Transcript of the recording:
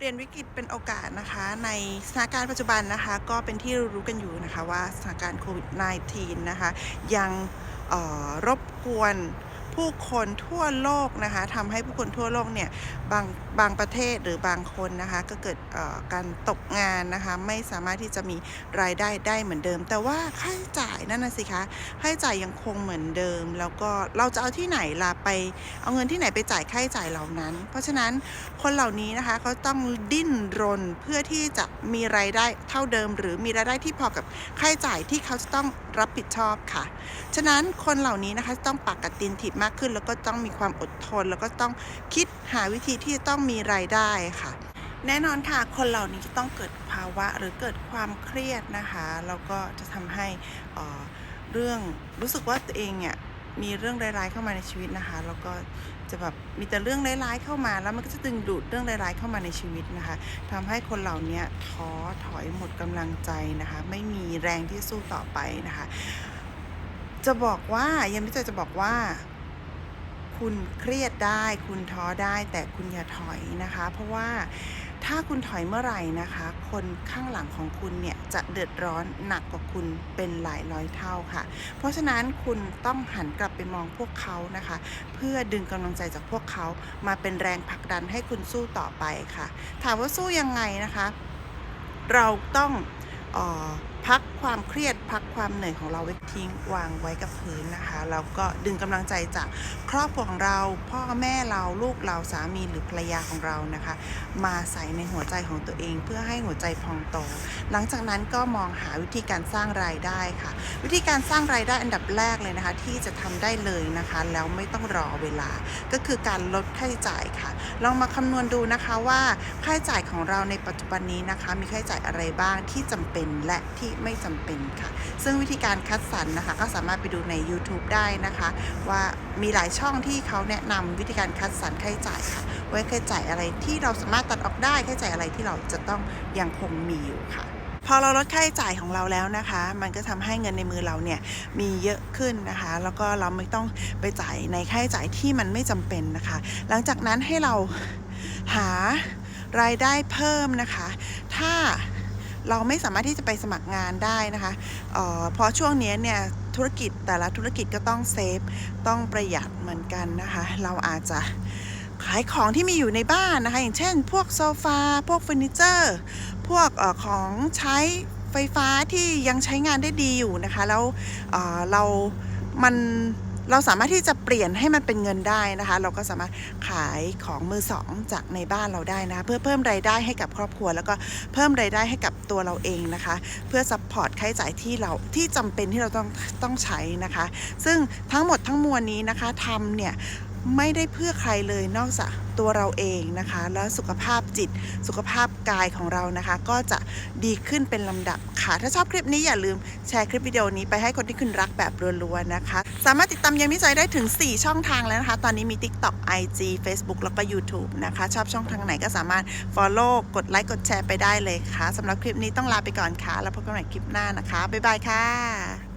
เปลี่ยนวิกฤตเป็นโอกาสนะคะ ในสถานการณ์ปัจจุบันนะคะ ก็เป็นที่รู้กันอยู่นะคะว่าสถานการณ์โควิด -19 นะคะ ยังรบกวน ผู้คนทั่วโลกนะคะทำให้ผู้คนทั่วโลกเนี่ยบางบางประเทศหรือบางคนนะคะก็เกิดการตกงานนะคะไม่สามารถที่จะมีรายได้ได้เหมือนเดิม แต่ว่าค่าใช้จ่ายนั่นนะสิคะค่าใช้จ่ายยังคงเหมือนเดิม แล้วก็เราจะเอาที่ไหนล่ะไป เอาเงินที่ไหนไปจ่ายค่าใช้จ่ายเหล่านั้น เพราะฉะนั้นคนเหล่านี้นะคะเขาต้องดิ้นรนเพื่อที่จะมีรายได้เท่าเดิม หรือมีรายได้ที่พอกับค่าใช้จ่ายที่เขาจะต้องรับผิดชอบค่ะ ฉะนั้นคนเหล่านี้นะคะต้องปากกัดตีนถีบมากขึ้น แล้วก็ต้องมีความอดทน แล้วก็ต้องคิดหาวิธีที่จะต้องมีรายได้ค่ะ แน่นอนค่ะ คนเหล่านี้จะต้องเกิดภาวะหรือเกิดความเครียดนะคะแล้วก็จะทำให้เอ่อเรื่องรู้สึกว่าตัวเองเนี่ยมีเรื่องร้ายๆเข้ามาในชีวิตนะคะ แล้วก็จะแบบมีแต่เรื่องร้ายๆเข้ามา แล้วมันก็จะดึงดูดเรื่องร้ายๆเข้ามาในชีวิตนะคะทำให้คนเหล่านี้ท้อถอยหมดกำลังใจนะคะ ไม่มีแรงที่สู้ต่อไปนะคะ จะบอกว่ายังไม่ใจจะบอกว่า คุณเครียดได้ คุณท้อได้ แต่คุณอย่าถอยนะคะ เพราะว่าถ้าคุณถอยเมื่อไหร่นะคะ คนข้างหลังของคุณเนี่ยจะเดือดร้อนหนักกว่าคุณเป็นหลายร้อยเท่าค่ะ เพราะฉะนั้นคุณต้องหันกลับไปมองพวกเขานะคะ เพื่อดึงกำลังใจจากพวกเขามาเป็นแรงผลักดันให้คุณสู้ต่อไปค่ะ ถามว่าสู้ยังไงนะคะ เราต้องออ พักความเครียดพักความเหนื่อยของเราไว้ทิ้งวางไว้กับพื้นนะคะแล้วก็ดึงกำลังใจจากครอบครัวของเรา พ่อแม่เราลูกเราสามีหรือภรรยาของเรานะคะ มาใส่ในหัวใจของตัวเองเพื่อให้หัวใจพองโต หลังจากนั้นก็มองหาวิธีการสร้างรายได้ค่ะ วิธีการสร้างรายได้อันดับแรกเลยนะคะ ที่จะทำได้เลยนะคะแล้วไม่ต้องรอเวลา ก็คือการลดค่าใช้จ่ายค่ะ ลองมาคำนวณดูนะคะว่าค่าใช้จ่ายของเราในปัจจุบันนี้นะคะ มีค่าใช้จ่ายอะไรบ้างที่จำเป็นและที่ไม่จำเป็นค่ะ ซึ่งวิธีการคัดสรรนะคะ ก็สามารถไปดูใน YouTube ได้นะคะ ว่ามีหลายช่องที่เขาแนะนำวิธีการคัดสรรค่าใช้จ่ายค่ะว่าค่าใช้จ่ายอะไรที่เราสามารถตัดออกได้ค่าใช้จ่ายอะไรที่เราจะต้องยังคงมีอยู่ค่ะพอเราลดค่าใช้จ่ายของเราแล้วนะคะ มันก็ทำให้เงินในมือเราเนี่ยมีเยอะขึ้นนะคะ แล้วก็เราไม่ต้องไปจ่ายในค่าใช้จ่ายที่มันไม่จำเป็นนะคะ หลังจากนั้นให้เราหารายได้เพิ่มนะคะ ถ้า เราไม่สามารถที่จะไปสมัครงานได้นะคะเออเพราะช่วงนี้เนี่ยธุรกิจแต่ละธุรกิจก็ต้องเซฟต้องประหยัดเหมือนกันนะคะ เราอาจจะขายของที่มีอยู่ในบ้านนะคะ อย่างเช่น พวกโซฟา พวกเฟอร์นิเจอร์ พวกออของใช้ไฟฟ้าที่ยังใช้งานได้ดีอยู่นะคะ แล้วเเรามัน เราสามารถที่จะเปลี่ยนให้มันเป็นเงินได้นะคะ เราก็สามารถขายของมือสองจากในบ้านเราได้นะ เพื่อเพิ่มรายได้ให้กับครอบครัว แล้วก็เพิ่มรายได้ให้กับตัวเราเองนะคะ เพื่อซัพพอร์ตค่าใช้จ่ายที่เราที่จำเป็นที่เราต้องต้องใช้นะคะ ซึ่งทั้งหมดทั้งมวลนี้นะคะทำเนี่ย ไม่ได้เพื่อใครเลยนอกจากตัวเราเองนะคะ แล้วสุขภาพจิตสุขภาพกายของเรานะคะ ก็จะดีขึ้นเป็นลำดับค่ะ ถ้าชอบคลิปนี้อย่าลืมแชร์คลิปวิดีโอนี้ไปให้คนที่คุณรักแบบรัวๆนะคะ สามารถติดตามยามิใจได้ถึง 4 ช่องทางแล้วนะคะ ตอนนี้มี TikTok IG Facebook แล้วก็ YouTube นะคะ ชอบช่องทางไหนก็สามารถ Follow กดไลค์กดแชร์ไปได้เลยค่ะสำหรับคลิปนี้ต้องลาไปก่อนค่ะ แล้วพบกันใหม่คลิปหน้านะคะบ๊ายบายค่ะ